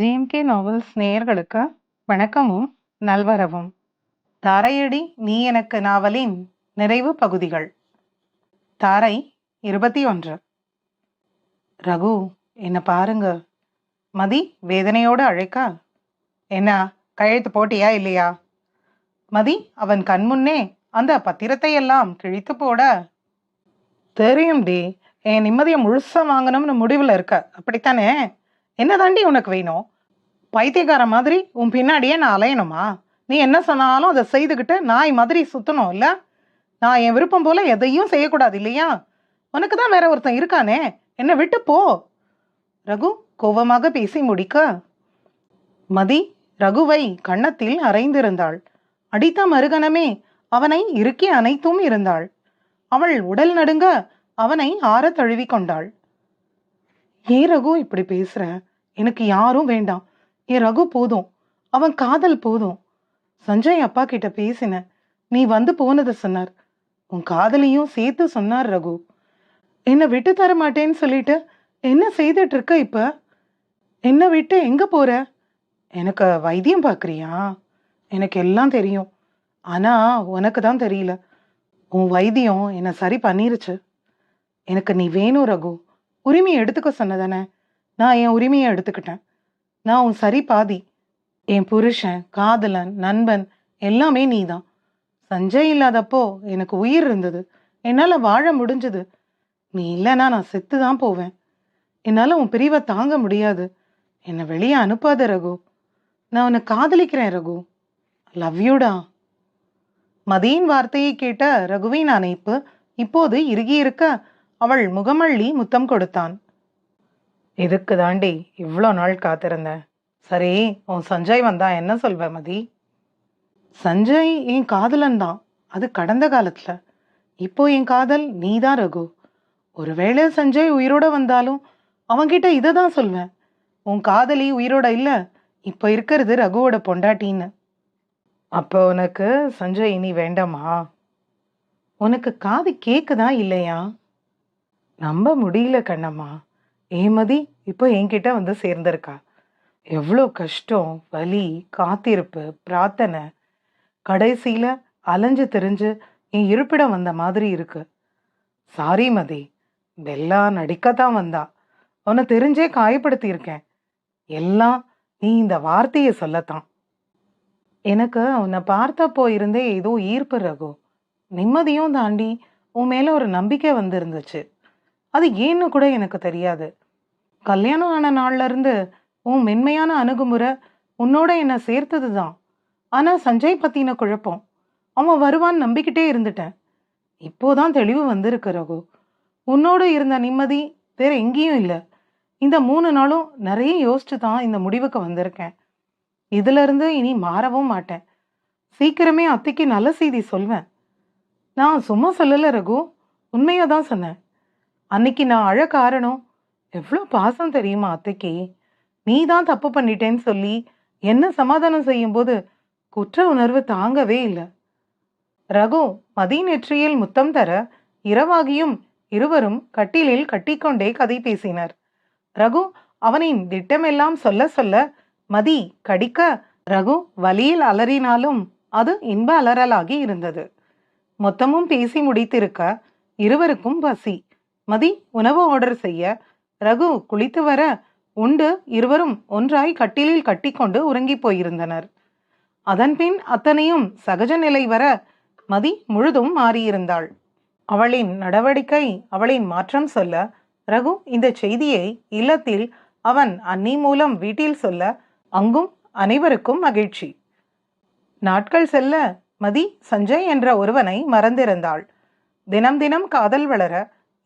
GMK novels நேயர்களுக்கு வணக்கமும் நல்வரவும். தாரையடி நீ எனக்கு நாவலின் நிறைவு பகுதிகள். தாரை இருபத்தி ஒன்று. ரகு என்ன பாருங்க. மதி வேதனையோடு அழைக்க என்ன கையெழுத்து போட்டியா இல்லையா? மதி அவன் கண்முன்னே அந்த பத்திரத்தை எல்லாம் கிழித்து போட தெரியும் டி என் நிம்மதியை முழுசாக வாங்கணும்னு முடிவில் இருக்க. அப்படித்தானே? என்ன தாண்டி உனக்கு வேணும்? பைத்தியக்கார மாதிரி உன் பின்னாடியே நான் அலையணுமா? நீ என்ன சொன்னாலும் அதை செய்துக்கிட்டு நாய் மாதிரி சுத்தணும் இல்லை? நான் என் விருப்பம் போல எதையும் செய்யக்கூடாது இல்லையா? உனக்கு தான் வேற ஒருத்தன் இருக்கானே. என்னை விட்டு போ. ரகு கோபமாக பேசி முடிக்க. மதி ரகுவை கன்னத்தில் அரைந்திருந்தாள் அடித்த மறுகணமே அவனை இறுக்கி அனைத்தும் இருந்தாள். அவள் உடல் நடுங்க அவனை ஆற தழுவி கொண்டாள் ஏன் ரகு இப்படி பேசுற? எனக்கு யாரும் வேண்டாம். என் ரகு போதும். அவன் காதல் போதும். சஞ்சய் அப்பா கிட்ட பேசின நீ வந்து போனதை சொன்னார். உன் காதலையும் சேர்த்து சொன்னார் ரகு. என்னை விட்டு தர மாட்டேன்னு சொல்லிட்டு என்ன செய்துட்டு இருக்க இப்ப? என்னை விட்டு எங்க போற? எனக்கு வைத்தியம் பார்க்குறியா? எனக்கு எல்லாம் தெரியும். ஆனா உனக்கு தான் தெரியல. உன் வைத்தியம் என்னை சரி பண்ணிருச்சு. எனக்கு நீ வேணும் ரகு. உரிமையை எடுத்துக்க சொன்னதானே? நான் என் உரிமையை எடுத்துக்கிட்டேன். நான் உன் சரி பாதி. என் புருஷன் காதலன் நண்பன் எல்லாமே நீதான். சஞ்சய் இல்லாதப்போ எனக்கு உயிர் இருந்தது. என்னால் வாழ முடிஞ்சது. நீ இல்லைன்னா நான் செத்து தான் போவேன். என்னால் உன் பிரிவை தாங்க முடியாது. என்னை வெளியே அனுப்பாத ரகு. நான் உன்னை காதலிக்கிறேன் ரகு. லவ் யூடா மதியின் வார்த்தையை கேட்ட ரகுவின் அணைப்பு இப்போது இறுகி இருக்க அவள் முகமள்ளி முத்தம் கொடுத்தான். இதுக்கு தாண்டி இவ்வளோ நாள் காத்திருந்தேன் சரி உன் சஞ்சய் வந்தா என்ன சொல்வ மதி? சஞ்சய் என் காதலன் தான். அது கடந்த காலத்தில். இப்போ என் காதல் நீ தான் ரகு. ஒருவேளை சஞ்சய் உயிரோட வந்தாலும் அவன்கிட்ட இதை தான் சொல்வேன். உன் காதலி உயிரோட இல்லை இப்போ இருக்கிறது ரகுவோட பொண்டாட்டின்னு. அப்போ உனக்கு சஞ்சய் இனி வேண்டாமா? உனக்கு காது கேக்குதா இல்லையா? நம்ப முடியல கண்ணம்மா. ஏமதி இப்போ என்கிட்ட வந்து சேர்ந்திருக்கா. எவ்வளோ கஷ்டம் வலி காத்திருப்பு பிரார்த்தனை. கடைசியில் அலைஞ்சு தெரிஞ்சு என் இருப்பிடம் வந்த மாதிரி இருக்கு. சாரி மதி பெல்லா நடிக்கத்தான் வந்தா. உன்னை தெரிஞ்சே காயப்படுத்தியிருக்கேன். எல்லாம் நீ இந்த வார்த்தையை சொல்லத்தான். எனக்கு உன்னை பார்த்தப்போ இருந்தே ஏதோ ஈர்ப்பு ரகு. நிம்மதியும் தாண்டி உன் மேலே ஒரு நம்பிக்கை வந்திருந்துச்சு. அது ஏன்னு கூட எனக்கு தெரியாது. கல்யாணம் ஆன நாள்லேருந்து உன் மென்மையான அணுகுமுறை உன்னோட என்னை சேர்த்தது தான் ஆனால் சஞ்சய் பற்றின குழப்பம். அவன் வருவான்னு நம்பிக்கிட்டே இருந்துட்டேன். இப்போதான் தெளிவு வந்திருக்கு ரகு. உன்னோட இருந்த நிம்மதி வேற எங்கேயும் இல்லை. இந்த மூணு நாளும் நிறைய யோசிச்சு தான் இந்த முடிவுக்கு வந்திருக்கேன். இதிலிருந்து இனி மாறவும் மாட்டேன். சீக்கிரமே அத்தைக்கு நல்ல செய்தி சொல்வேன். நான் சும்மா சொல்லலை ரகு. உண்மையாக தான் சொன்னேன். அன்னைக்கு நான் அழ காரணம்? எவ்வளோ பாசம் தெரியுமா அத்தைக்கு? நீ தான் தப்பு பண்ணிட்டேன்னு சொல்லி என்ன சமாதானம் செய்யும்போது குற்ற உணர்வு தாங்கவே இல்லை. ரகு மதி நெற்றியில் முத்தம் தர இரவாகியும் இருவரும் கட்டிலில் கட்டிக்கொண்டே கதை பேசினர். ரகு அவனின் திட்டமெல்லாம் சொல்ல சொல்ல மதி கடிக்க ரகு வலியில் அலறினாலும் அது இன்ப அலறலாகி இருந்தது. மொத்தமும் பேசி முடித்திருக்க இருவருக்கும் பசி. மதி உணவு ஆர்டர் செய்ய. ரகு குளித்து வர உண்டு இருவரும் ஒன்றாய் கட்டிலில் கட்டிக்கொண்டு உறங்கிப் போயிருந்தனர். அதன்பின் அத்தனையும் சகஜ நிலை வர மதி முழுதும் மாறியிருந்தாள். அவளின் நடவடிக்கை அவளின் மாற்றம் சொல்ல ரகு இந்த செய்தியை இல்லத்தில் அவன் அன்னி மூலம் வீட்டில் சொல்ல அங்கும் அனைவருக்கும் மகிழ்ச்சி. நாட்கள் செல்ல மதி சஞ்சய் என்ற ஒருவனை மறந்திருந்தாள். தினம் தினம் காதல் வளர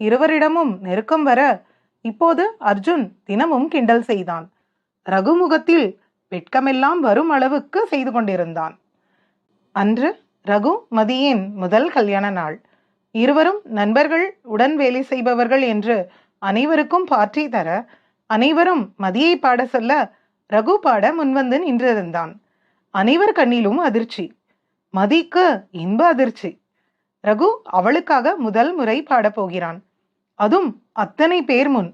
இருவரிடமும் நெருக்கம் வர இப்போது அர்ஜுன் தினமும் கிண்டல் செய்தான். ரகுமுகத்தில் வெட்கமெல்லாம் வரும் அளவுக்கு செய்து கொண்டிருந்தான். அன்று ரகு மதியின் முதல் கல்யாண நாள். இருவரும் நண்பர்கள் உடன் வேலை செய்பவர்கள் என்று அனைவருக்கும் பாற்றி தர அனைவரும் மதியை பாட சொல்ல ரகு பாட முன்வந்து நின்றிருந்தான். அனைவர் கண்ணிலும் அதிர்ச்சி. மதிக்கு இன்ப அதிர்ச்சி. ரகு அவளுக்காக முதல் முறை பாடப் அதுவும் அத்தனை பேர் முன்.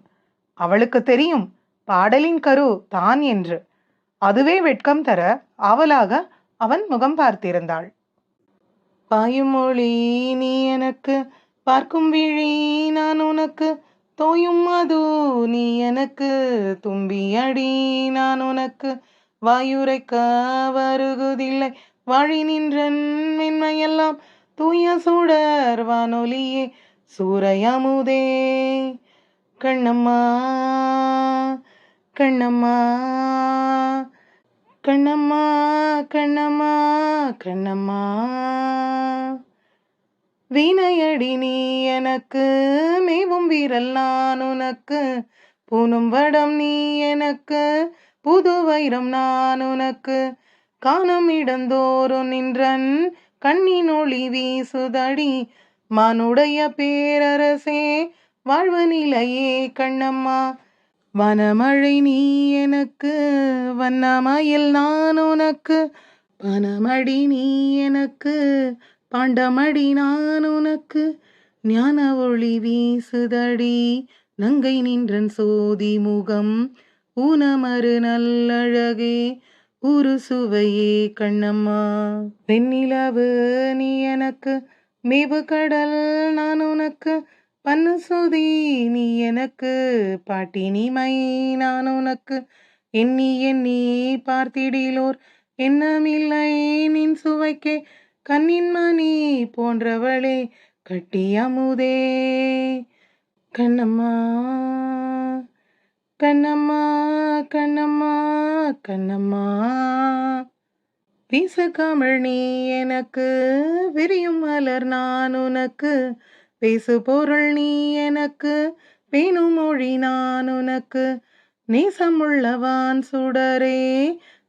அவளுக்கு தெரியும் பாடலின் கரு தான் என்று. அதுவே வெட்கம் தர ஆவலாக அவன் முகம் பார்த்திருந்தாள். பாயும் மொழி நீ எனக்கு பார்க்கும் விழி நான் உனக்கு தோயும் மது நீ எனக்கு தும்பியடி நான் உனக்கு வாயுரைக்க வருகுதில்லை வழி நின்றன் மென்மையெல்லாம் தூய சுடர் வானொலியே சூரையமுதே. கண்ணம்மா கண்ணம்மா கண்ணம்மா கண்ணம்மா கண்ணம்மா. வீணையடி நீ எனக்கு மேவும் வீரல் நான் உனக்கு. பூனும் வடம் நீ எனக்கு புது வைரம் நான் உனக்கு. காணும் இடந்தோறும் நின்றன் கண்ணின் ஒளி வீசுதடி. மானுடைய பேரரசே வாழ்வு நிலையே கண்ணம்மா. வனமழை நீ எனக்கு வண்ணமயில் நான் உனக்கு. பனமடி நீ எனக்கு பாண்டமடி நான் உனக்கு. ஞான ஒளி வீசுதடி நங்கை நின்றன் சோதி முகம். ஊனமறு நல்லழகே ஒரு சுவையே கண்ணம்மா. வெண்ணிலவு நீ எனக்கு மேவு கடல் நான் உனக்கு பன்னு சுதி நீ எனக்கு பாட்டினிமை நான் உனக்கு எண்ணி எண்ணி பார்த்திடிலோர். எண்ணமில்லை நின் சுவைக்கே கண்ணின் மணி போன்றவளே கட்டியமுதே கண்ணம்மா கண்ணம்மா கண்ணம்மா கண்ணம்மா. வீசு கமிழ் நீ எனக்கு விரியும் மலர் நான் உனக்கு பேசு பொருள் நீ எனக்கு பேணும் மொழி நான் உனக்கு நேசமுள்ளவான் சுடரே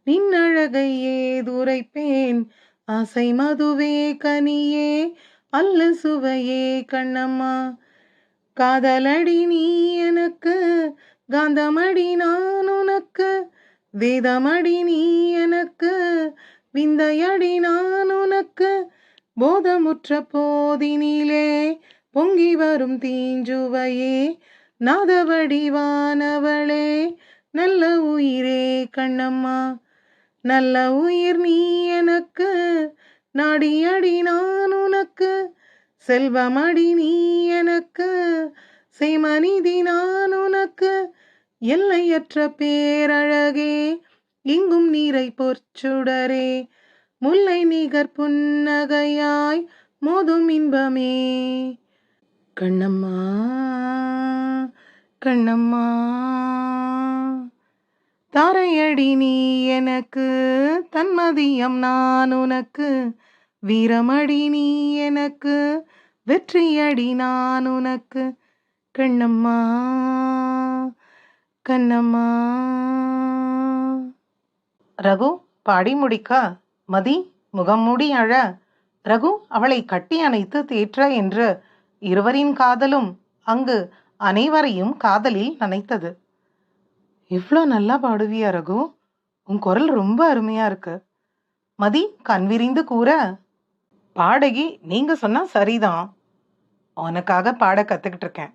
நின்னழகையே துரைப்பேன் ஆசை மதுவே கனியே அல்ல சுவையே கண்ணம்மா. காதலடி நீ எனக்கு காந்தமடி நான் உனக்கு வேதமடி நீ எனக்கு விந்தையடி நான் உனக்கு போதமுற்ற போதினிலே பொங்கி வரும் தீஞ்சுவையே நாதவடிவானவளே நல்ல உயிரே கண்ணம்மா நல்ல உயிர் நீ எனக்கு நாடியடி நான் உனக்கு செல்வமடி நீ எனக்கு செய்மனிதி நான் உனக்கு எல்லையற்ற பேரழகே இங்கும் நீரை பொற்சுடரே. முல்லை நிகர் புன்னகையாய் மோதும் இன்பமே. கண்ணம்மா கண்ணம்மா தாரையடி நீ எனக்கு தன்மதியம் நான் உனக்கு வீரமடி நீ எனக்கு வெற்றியடி நான் உனக்கு கண்ணம்மா கண்ணம்மா. ரகு பாடி முடிக்க? மதி முகம் மூடி அழ. ரகு அவளை கட்டி அணைத்து தேற்ற என்று இருவரின் காதலும் அங்கு அனைவரையும் காதலில் நனைத்தது. இவ்வளோ நல்லா பாடுவியா ரகு? உன் குரல் ரொம்ப அருமையா இருக்கு. மதி கண் விரிந்து கூற பாடகி நீங்க சொன்னா சரிதான். உனக்காக பாட கத்துக்கிட்டு இருக்கேன்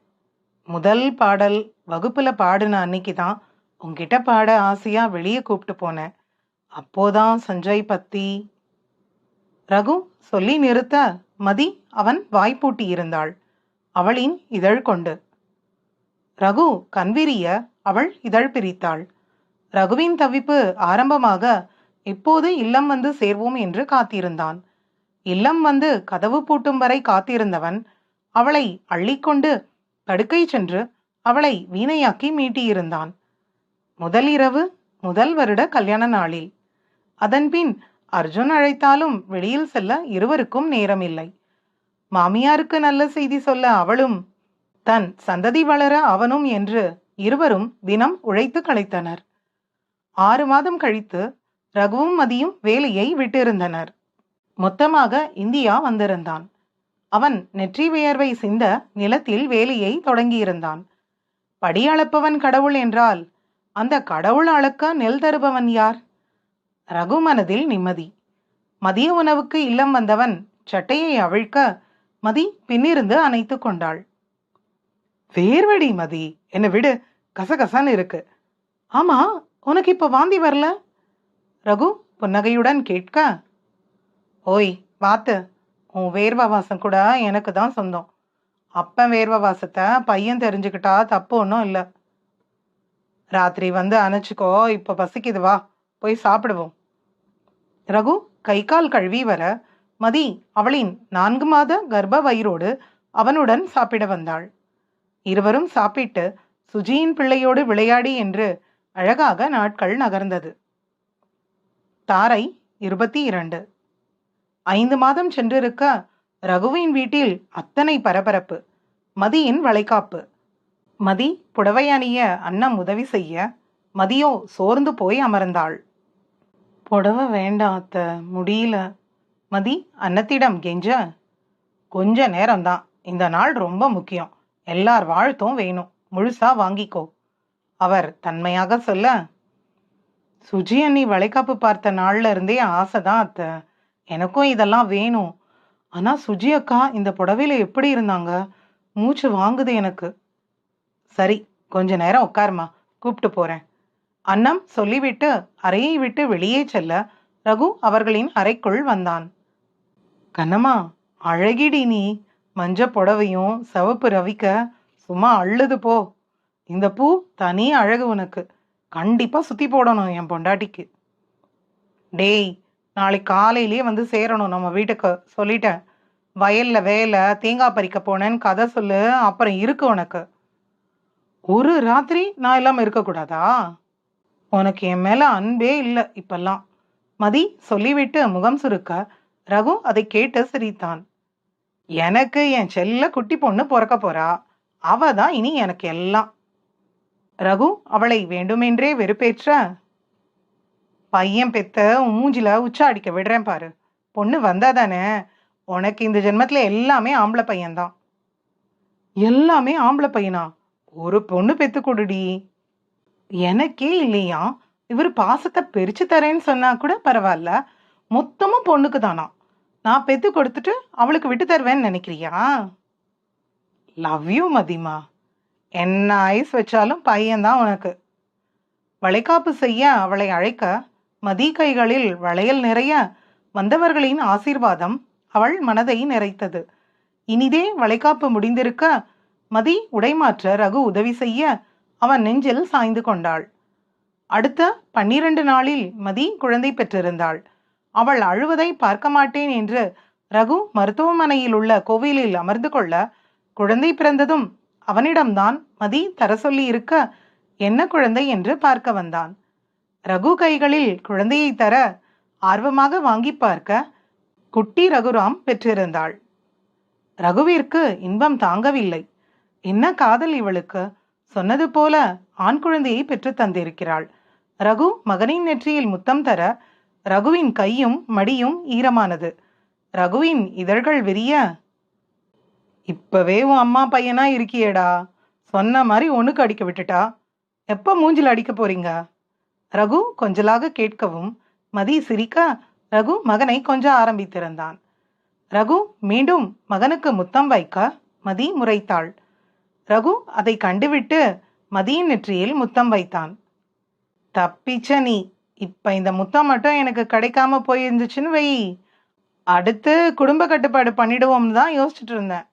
முதல் பாடல் வகுப்புல பாடின அன்னைக்கு தான் உன்கிட்ட பாட ஆசையா வெளியே கூப்பிட்டு போனேன். அப்போதான் சஞ்சய் பத்தி ரகு சொல்லி நிறுத்த மதி அவன் வாய்ப்பூட்டி இருந்தாள். அவளின் இதழ் கொண்டு. ரகு கண்விரிய அவள் இதழ் பிரித்தாள். ரகுவின் தவிப்பு ஆரம்பமாக இப்போது இல்லம் வந்து சேர்வோம் என்று காத்திருந்தான். இல்லம் வந்து கதவு பூட்டும் வரை காத்திருந்தவன் அவளை அள்ளிக்கொண்டு படுக்கை சென்று அவளை வீணையாக்கி மீட்டியிருந்தான். முதல் இரவு முதல் வருட கல்யாண நாளில். அதன்பின் அர்ஜுன் அழைத்தாலும் வெளியில் செல்ல இருவருக்கும் நேரமில்லை. மாமியாருக்கு நல்ல செய்தி சொல்ல அவளும் தன் சந்ததி வளர அவனும் என்று இருவரும் தினம் உழைத்து களைத்தனர். ஆறு மாதம் கழித்து ரகுவும் மதியும் வேலையை விட்டிருந்தனர். மொத்தமாக இந்தியா வந்திருந்தான். அவன் நெற்றி வியர்வை சிந்த நிலத்தில் வேலையை தொடங்கியிருந்தான். படி அளப்பவன் கடவுள் என்றால் அந்த கடவுள் அளக்க நெல் தருபவன் யார்? ரகு மனதில் நிம்மதி. மதிய உணவுக்கு இல்லம் வந்தவன் சட்டையை அவிழ்க்க மதி பின்னிருந்து அணைத்து கொண்டாள். வேர்வடி மதி என்னை விடு. கசகசன்னு இருக்கு. ஆமா உனக்கு இப்ப வாந்தி வரல? ரகு புன்னகையுடன் கேட்க ஓய் வாத்து. உன் வேர்வ வாசம் கூட எனக்கு தான் சொந்தம். அப்பன் வேர்வ வாசத்தை பையன் தெரிஞ்சுக்கிட்டா தப்பு ஒன்றும் இல்லை. ராத்திரி வந்து அணைச்சிக்கோ இப்போ பசிக்குது வா. போய் சாப்பிடுவோம். ரகு கை கால் கழுவி வர மதி அவளின் நான்கு மாத கர்ப்ப வயிறோடு அவனுடன் சாப்பிட வந்தாள். இருவரும் சாப்பிட்டு சுஜியின் பிள்ளையோடு விளையாடி என்று அழகாக நாட்கள் நகர்ந்தது. தாரை இருபத்தி இரண்டு. ஐந்து மாதம் சென்றிருக்க ரகுவின் வீட்டில் அத்தனை பரபரப்பு. மதியின் வளைகாப்பு. மதி புடவை அணிய அண்ணம் உதவி செய்ய. மதியோ சோர்ந்து போய் அமர்ந்தாள். புடவை வேண்டாம் அத்தை. முடியல. மதி அன்னத்திடம் கெஞ்ச. கொஞ்ச நேரம்தான். இந்த நாள் ரொம்ப முக்கியம். எல்லார் வாழ்த்தும் வேணும். முழுசா வாங்கிக்கோ. அவர் தன்மையாக சொல்ல சுஜி அண்ணி வளைகாப்பு பார்த்த நாள்ல இருந்தே ஆசைதான் அத்தை. எனக்கும் இதெல்லாம் வேணும். ஆனா சுஜி அக்கா இந்த புடவையில எப்படி இருந்தாங்க? மூச்சு வாங்குது எனக்கு. சரி கொஞ்ச நேரம் உட்காருமா கூப்பிட்டு போறேன். அன்னம் சொல்லிவிட்டு அறையை விட்டு வெளியே செல்ல ரகு அவர்களின் அறைக்குள் வந்தான். கண்ணம்மா அழகிடி நீ. மஞ்ச புடவையும் சிவப்பு ரவிக்க சும்மா அள்ளுது போ. இந்த பூ தனி அழகு உனக்கு. கண்டிப்பாக சுற்றி போடணும் என் பொண்டாட்டிக்கு. டேய் நாளைக்கு காலையிலேயே வந்து சேரணும் நம்ம வீட்டுக்கு. சொல்லிட்டேன். வயலில் வேலை தேங்காய் பறிக்க போனேன்னு கதை சொல்லு. அப்புறம் இருக்கு உனக்கு. ஒரு ராத்திரி நான் இல்லாமல் இருக்கக்கூடாதா? உனக்கு என் மேல அன்பே இல்லை இப்பெல்லாம். மதி சொல்லிவிட்டு முகம் சுருக்க ரகு அதை கேட்டு சிரித்தான். எனக்கு என் செல்ல குட்டி பொண்ணு பிறக்க போறா. அவ தான் இனி எனக்கு எல்லாம். ரகு அவளை வேண்டுமென்றே வெறுப்பேற்ற பையன் பெத்த மூஞ்சில உச்சா அடிக்க விடுறேன் பாரு. பொண்ணு வந்தாதானே உனக்கு இந்த ஜென்மத்தில் எல்லாமே ஆம்பளை பையன்தான் எல்லாமே ஆம்பளை பையனா? ஒரு பொண்ணு பெத்து கொடுடி. எனக்கே இல்லையா? இவர் பாசத்தை பிரித்து தரேன்னு சொன்னால் கூட பரவாயில்ல. மொத்தமும் பொண்ணுக்கு தானா? நான் பெத்து கொடுத்துட்டு அவளுக்கு விட்டு தருவேன்னு நினைக்கிறியா? லவ் யூ மதிமா. என்ன ஐஸ் வச்சாலும் பையன்தான் உனக்கு. வளைகாப்பு செய்ய அவளை அழைக்க மதி கைகளில் வளையல் நிறைய வந்தவர்களின் ஆசீர்வாதம் அவள் மனதை நிறைத்தது. இனிதே வளைகாப்பு முடிந்திருக்க மதி உடைமாற்ற ரகு உதவி செய்ய அவன் நெஞ்சில் சாய்ந்து கொண்டாள். அடுத்த பன்னிரண்டு நாளில் மதி குழந்தை பெற்றிருந்தாள். அவள் அழுவதை பார்க்க மாட்டேன் என்று ரகு மருத்துவமனையில் உள்ள கோவிலில் அமர்ந்து கொள்ள குழந்தை பிறந்ததும் அவனிடம்தான் மதி தர சொல்லி இருக்க என்ன குழந்தை என்று பார்க்க வந்தான். ரகு கைகளில் குழந்தையை தர ஆர்வமாக வாங்கி பார்க்க குட்டி ரகுராம் பெற்றிருந்தாள். ரகுவிற்கு இன்பம் தாங்கவில்லை. என்ன காதல் இவளுக்கு? சொன்னது போல ஆண் குழந்தையை பெற்றுத் தந்திருக்கிறாள். ரகு மகனின் நெற்றியில் முத்தம் தர ரகுவின் கையும் மடியும் ஈரமானது. ரகுவின் இதழ்கள் விரிய இப்பவே உன் அம்மா பையனா இருக்கியேடா? சொன்ன மாதிரி ஒண்ணுக்கு அடிக்க விட்டுட்டா? எப்ப மூஞ்சில் அடிக்க போறீங்க? ரகு கொஞ்சலாக கேட்கவும் மதி சிரிக்க ரகு மகனை கொஞ்ச ஆரம்பித்திருந்தான். ரகு மீண்டும் மகனுக்கு முத்தம் வைக்க மதி முறைத்தாள். ரகு அதை கண்டுவிட்டு மதியின் நெற்றியில் முத்தம் வைத்தான். தப்பிச்ச நீ. இப்ப இந்த முத்தம் மட்டும் எனக்கு கிடைக்காம போயிருந்துச்சுன்னு வை. அடுத்து குடும்ப கட்டுப்பாடு பண்ணிடுவோம்னு தான் யோசிச்சுட்டு இருந்தேன்.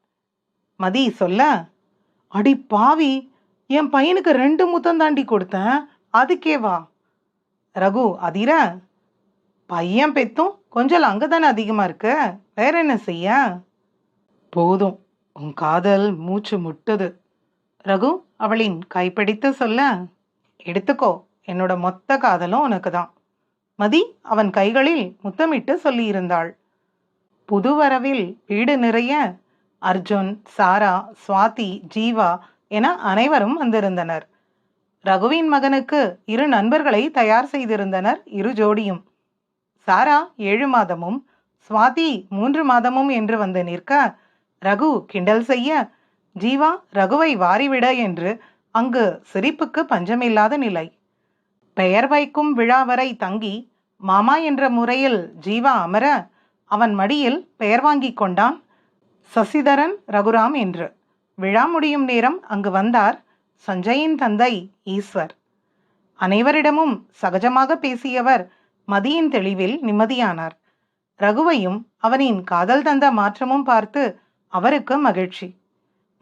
மதி சொல்ல. அடி பாவி என் பையனுக்கு ரெண்டு முத்தம் தாண்டி கொடுத்தேன். அதுக்கே வா. ரகு அதிர. பையன் பெத்தும் கொஞ்சம் அங்கதானே அதிகமாக இருக்கு. வேற என்ன செய்ய? போதும். உன் காதல் மூச்சு முட்டுது. ரகு அவளின் கைப்பிடித்து சொல்ல எடுத்துக்கோ என்னோட மொத்த காதலும் உனக்கு தான் மதி அவன் கைகளில் முத்தமிட்டு சொல்லியிருந்தாள். புது வரவில் வீடு நிறைய அர்ஜுன் சாரா சுவாதி ஜீவா என அனைவரும் வந்திருந்தனர். ரகுவின் மகனுக்கு இரு நண்பர்களை தயார் செய்திருந்தனர் இரு ஜோடியும். சாரா ஏழு மாதமும் சுவாதி மூன்று மாதமும் என்று வந்து நிற்க ரகு கிண்டல் செய்ய ஜீவா ரகுவை வாரிவிட என்று அங்கு சிரிப்புக்கு பஞ்சமில்லாத நிலை. பெயர் வைக்கும் விழா வரை தங்கி மாமா என்ற முறையில் ஜீவா அமர அவன் மடியில் பெயர் வாங்கிக் கொண்டான். சசிதரன் ரகுராம் என்று. விழா முடியும் நேரம் அங்கு வந்தார் சஞ்சயின் தந்தை ஈஸ்வர். அனைவரிடமும் சகஜமாக பேசியவர் மதியின் தெளிவில் நிம்மதியானார். ரகுவையும் அவனின் காதல் தந்த மாற்றமும் பார்த்து அவருக்கு மகிழ்ச்சி.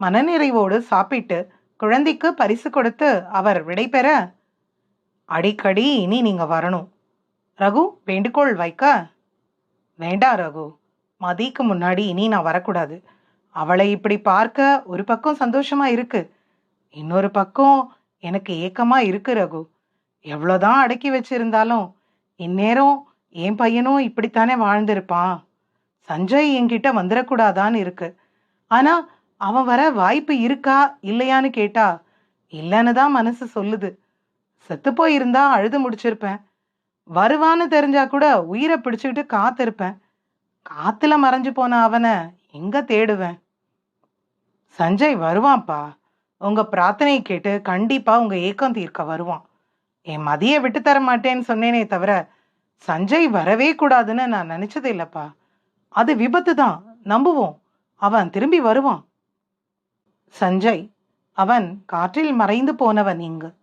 மனநிறைவோடு சாப்பிட்டு குழந்தைக்கு பரிசு கொடுத்து அவர் விடைபெற அடிக்கடி இனி நீங்க வரணும். ரகு வேண்டுகோள் வைக்க. வேண்டாம் ரகு. மதிக்கு முன்னாடி இனி நான் வரக்கூடாது. அவளை இப்படி பார்க்க ஒரு பக்கம் சந்தோஷமா இருக்கு. இன்னொரு பக்கம் எனக்கு ஏக்கமா இருக்கு ரகு. எவ்வளோதான் அடக்கி வச்சிருந்தாலும் இந்நேரம் என் பையனும் இப்படித்தானே வாழ்ந்திருப்பான். சஞ்சய் என்கிட்ட வந்துடக்கூடாதான்னு இருக்கு. ஆனால் அவன் வர வாய்ப்பு இருக்கா இல்லையான்னு கேட்டா இல்லைன்னு தான் மனசு சொல்லுது. செத்து போயிருந்தா அழுது முடிச்சிருப்பேன். வருவான்னு தெரிஞ்சா கூட உயிரை பிடிச்சுக்கிட்டு காத்திருப்பேன். காத்துல மறைஞ்சு போன அவனை எங்க தேடுவேன்? சஞ்சய் வருவான்ப்பா. உங்க பிரார்த்தனையை கேட்டு கண்டிப்பா உங்க ஏக்கம் தீர்க்க வருவான். என் மதிய விட்டு தர மாட்டேன்னு சொன்னேனே தவிர சஞ்சய் வரவே கூடாதுன்னு நான் நினைச்சது இல்லப்பா. அது விபத்து தான் நம்புவோம். அவன் திரும்பி வருவான். சஞ்சய் அவன் காற்றில் மறைந்து போனவன் இங்கு.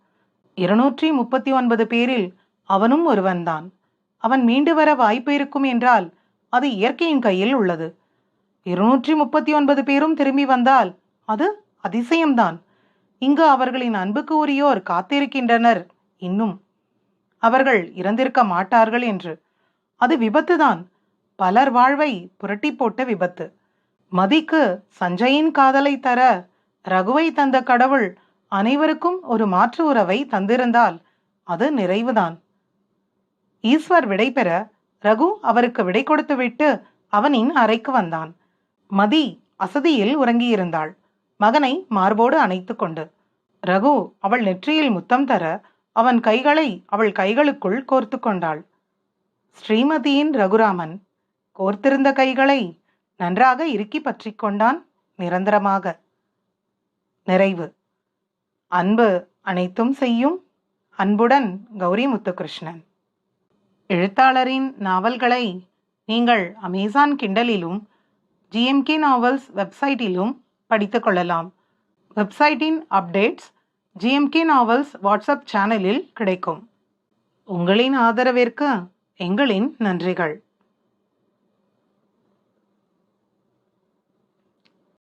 இருநூற்றி முப்பத்தி ஒன்பது பேரில் அவனும் ஒருவன்தான். அவன் மீண்டு வர வாய்ப்பு இருக்கும் என்றால் அது இயற்கையின் கையில் உள்ளது. இருநூற்றி முப்பத்தி ஒன்பது பேரும் திரும்பி வந்தால் அது அதிசயம்தான். இங்கு அவர்களின் அன்புக்கு உரியோர் காத்திருக்கின்றனர் இன்னும். அவர்கள் இறந்திருக்க மாட்டார்கள் என்று. அது விபத்துதான். பலர் வாழ்வை புரட்டி போட்ட விபத்து. மதிக்கு சஞ்சயின் காதலை தர ரகுவை தந்த கடவுள் அனைவருக்கும் ஒரு மாற்று உறவை தந்திருந்தால் அது நிறைவுதான். ஈஸ்வர் விடை பெற ரகு அவருக்கு விடை கொடுத்துவிட்டு அவனின் அறைக்கு வந்தான். மதி அசதியில் உறங்கியிருந்தாள். மகனை மார்போடு அணைத்து கொண்டு. ரகு அவள் நெற்றியில் முத்தம் தர அவன் கைகளை அவள் கைகளுக்குள் கோர்த்து கொண்டாள். ஸ்ரீமதியின் ரகுராமன் கோர்த்திருந்த கைகளை நன்றாக இறுக்கி பற்றி கொண்டான் நிரந்தரமாக. நிறைவு. அன்பு அனைத்தும் செய்யும் அன்புடன் கௌரி முத்துகிருஷ்ணன். எழுத்தாளரின் நாவல்களை நீங்கள் அமேசான் கிண்டலிலும் ஜிஎம்கே நாவல்ஸ் வெப்சைட்டிலும் படித்து கொள்ளலாம். வெப்சைட்டின் அப்டேட்ஸ் ஜிஎம்கே நாவல்ஸ் வாட்ஸ்அப் சேனலில் கிடைக்கும். உங்களின் ஆதரவிற்கு எங்களின் நன்றிகள்.